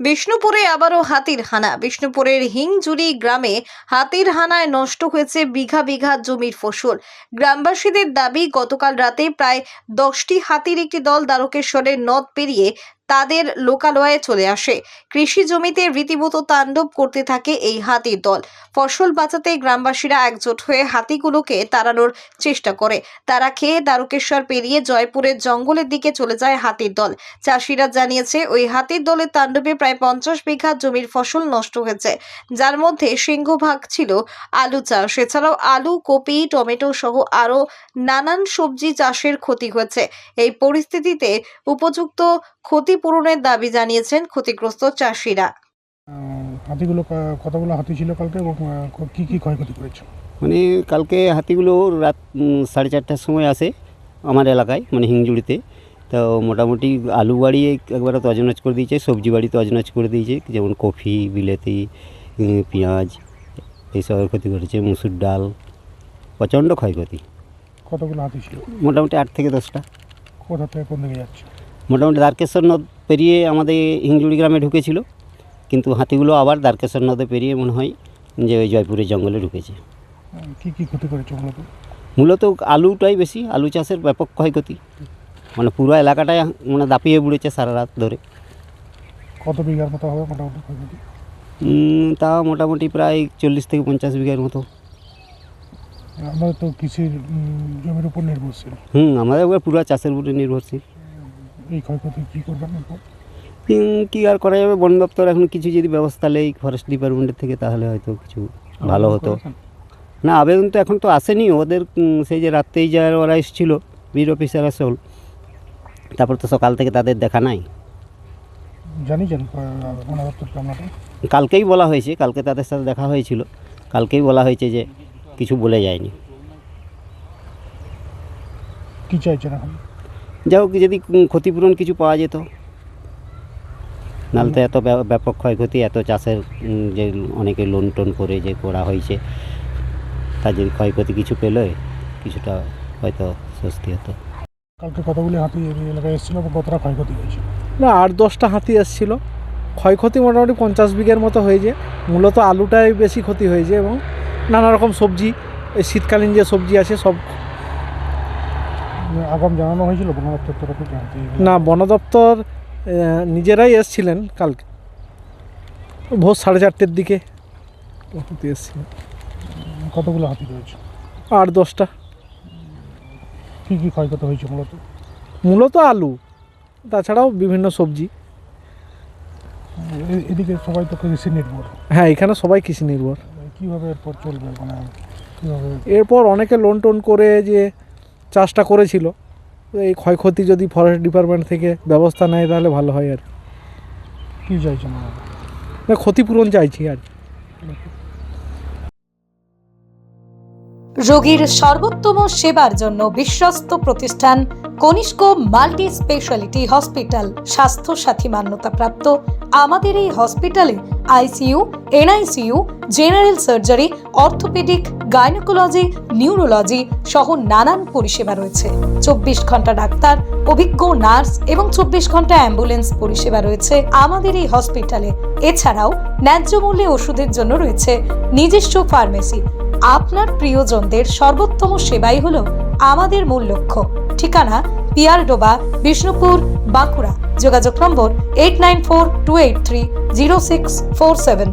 বিষ্ণুপুরে আবারও হাতির হানা। বিষ্ণুপুরের হিংজুরি গ্রামে হাতির হানায় নষ্ট হয়েছে বিঘা বিঘা জমির ফসল। গ্রামবাসীদের দাবি, গতকাল রাতে প্রায় দশটি হাতির একটি দল দ্বারকেশ্বরের নদ পেরিয়ে তাদের লোকালয়ে চলে আসে। কৃষি জমিতে রীতিমতো তাণ্ডব করতে থাকে এই হাতির দল। ফসল বাঁচাতে গ্রামবাসীরা একজোট হয়ে হাতিগুলোকে তাড়ানোর চেষ্টা করে। তারা খেয়ে দ্বারকেশ্বর পেরিয়ে জয়পুরের জঙ্গলের দিকে চলে যায় হাতির দল। চাষিরা জানিয়েছে, ওই হাতির দলের তাণ্ডবে প্রায় পঞ্চাশ বিঘা জমির ফসল নষ্ট হয়েছে। যার মধ্যে সিংহভাগ ছিল আলু চাষ। এছাড়াও আলু, কপি, টমেটো সহ আরও নানান সবজি চাষের ক্ষতি হয়েছে। এই পরিস্থিতিতে উপযুক্ত ক্ষতিপূরণের দাবি জানিয়েছেন ক্ষতিগ্রস্ত চাষিরা। হাতিগুলো কতগুলো হাতি ছিল কালকে এবং কি কি ক্ষয়ক্ষতি করেছে? মানে কালকে হাতিগুলো রাত সাড়ে চারটার সময় আসে আমার এলাকায় মানে হিংজুড়িতে। তো মোটামুটি আলু বাড়ি একবারে তজনজ করে দিয়েছে সবজি বাড়ি তজনজ করে দিয়েছে যেমন কফি বিলেতি পেঁয়াজ এইসবের ক্ষতি করেছে মুসুর ডাল প্রচণ্ড ক্ষয়ক্ষতি। কতগুলো হাতি ছিল? মোটামুটি আট থেকে দশটা। কোথা থেকে কোন দিকে যাচ্ছে? মোটামুটি দ্বারকেশ্বর নদ পেরিয়ে আমাদের হিংজুড়ি গ্রামে ঢুকেছিল। কিন্তু হাতিগুলো আবার দ্বারকেশ্বর নদে পেরিয়ে মনে হয় যে ওই জয়পুরের জঙ্গলে ঢুকেছে। কি কি ক্ষতি করেছে মূলত? মূলত আলুটাই বেশি আলু চাষের ব্যাপক ক্ষয়ক্ষতি। মানে পুরো এলাকাটাই মানে দাপিয়ে বুড়েছে সারা রাত ধরে। কত বিঘার মতো হবে মোটামুটি ক্ষয়ক্ষতি? তা মোটামুটি প্রায় চল্লিশ থেকে পঞ্চাশ বিঘার মতো। আমরা তো কৃষির জমির উপর নির্ভরশীল। হুম আমাদের পুরো চাষের উপরে নির্ভরশীল। এই ক্ষয়ক্ষতি কী করবেন এরপর? কী আর করা যাবে? বন দপ্তর এখন কিছু যদি ব্যবস্থা নেই ফরেস্ট ডিপার্টমেন্টের থেকে তাহলে হয়তো কিছু ভালো হতো। না আবেদন তো এখন তো আসেনি। ওদের সেই যে রাত্রেই যারা ওরা এসেছিল বীর অফিসার আসল তারপর তো সকাল থেকে তাদের দেখা নাই। আপনারা কালকেই বলা হয়েছে কালকে তাদের সাথে দেখা হয়েছিল। কালকেই বলা হয়েছে যে কিছু বলে যায়নি। কী চাইছেন এখন? যাই হোক যদি ক্ষতিপূরণ কিছু পাওয়া যেত। নাহলে তো এত ব্যাপ- ব্যাপক ক্ষয়ক্ষতি এত চাষের যে অনেকে লোন টোন করে যে করা হয়েছে তার যদি ক্ষয়ক্ষতি কিছু পেলে কিছুটা হয়তো স্বস্তি হতো। কালকে কতগুলি হাতি এলাকায় এসেছিল কতটা ক্ষয়ক্ষতি হয়েছে না আট দশটা হাতি এসেছিল। ক্ষয়ক্ষতি মোটামুটি পঞ্চাশ বিঘের মতো হয়েছে। মূলত আলুটাই বেশি ক্ষতি হয়েছে এবং নানা রকম সবজি এই শীতকালীন যে সবজি আছে সব আগাম জানানো হয়েছিল বন দপ্তর তরফ না বন দপ্তর নিজেরাই এসছিলেন কালকে। ভোর সাড়ে চারটের দিকে কতগুলো হাতি রয়েছে? আট দশটা। কী কী ক্ষয়ক্ষতি হয়েছে মূলত? মূলত আলু তাছাড়াও বিভিন্ন সবজি। এদিকে সবাই তো কৃষি নির্ভর। হ্যাঁ এখানে সবাই কৃষি নির্ভর। কীভাবে এরপর চলবে? মানে এরপর অনেকে লোন টোন করে যে চাষটা করেছিল এই ক্ষয়ক্ষতি যদি ফরেস্ট ডিপার্টমেন্ট থেকে ব্যবস্থা নেয় তাহলে ভালো হয় আর কি। চাইছেন না ক্ষতিপূরণ চাইছি আর কি। রোগীর সর্বোত্তম সেবার জন্য বিশ্বস্ত প্রতিষ্ঠান কনিষ্ক মাল্টি স্পেশালিটি হসপিটাল স্বাস্থ্য সাথী মান্যতাপ্রাপ্ত আমাদের এই হসপিটালে ICU, NICU, general surgery, orthopaedic, gynaecology, neurology সহ নানান পরিষেবা রয়েছে। চব্বিশ ঘণ্টা ডাক্তার, অভিজ্ঞ নার্স এবং চব্বিশ ঘণ্টা অ্যাম্বুলেন্স পরিষেবা রয়েছে আমাদের এই হসপিটালে। এছাড়াও ন্যায্য মূল্যে ওষুধের জন্য রয়েছে নিজস্ব ফার্মেসি। আপনার প্রিয়জনদের সর্বোত্তম সেবাই হলো আমাদের মূল লক্ষ্য। ঠিকানা পিয়ারডোবা, বিষ্ণুপুর, বাঁকুড়া। যোগাযোগ নম্বর eight nine four two eight three. Zero six four seven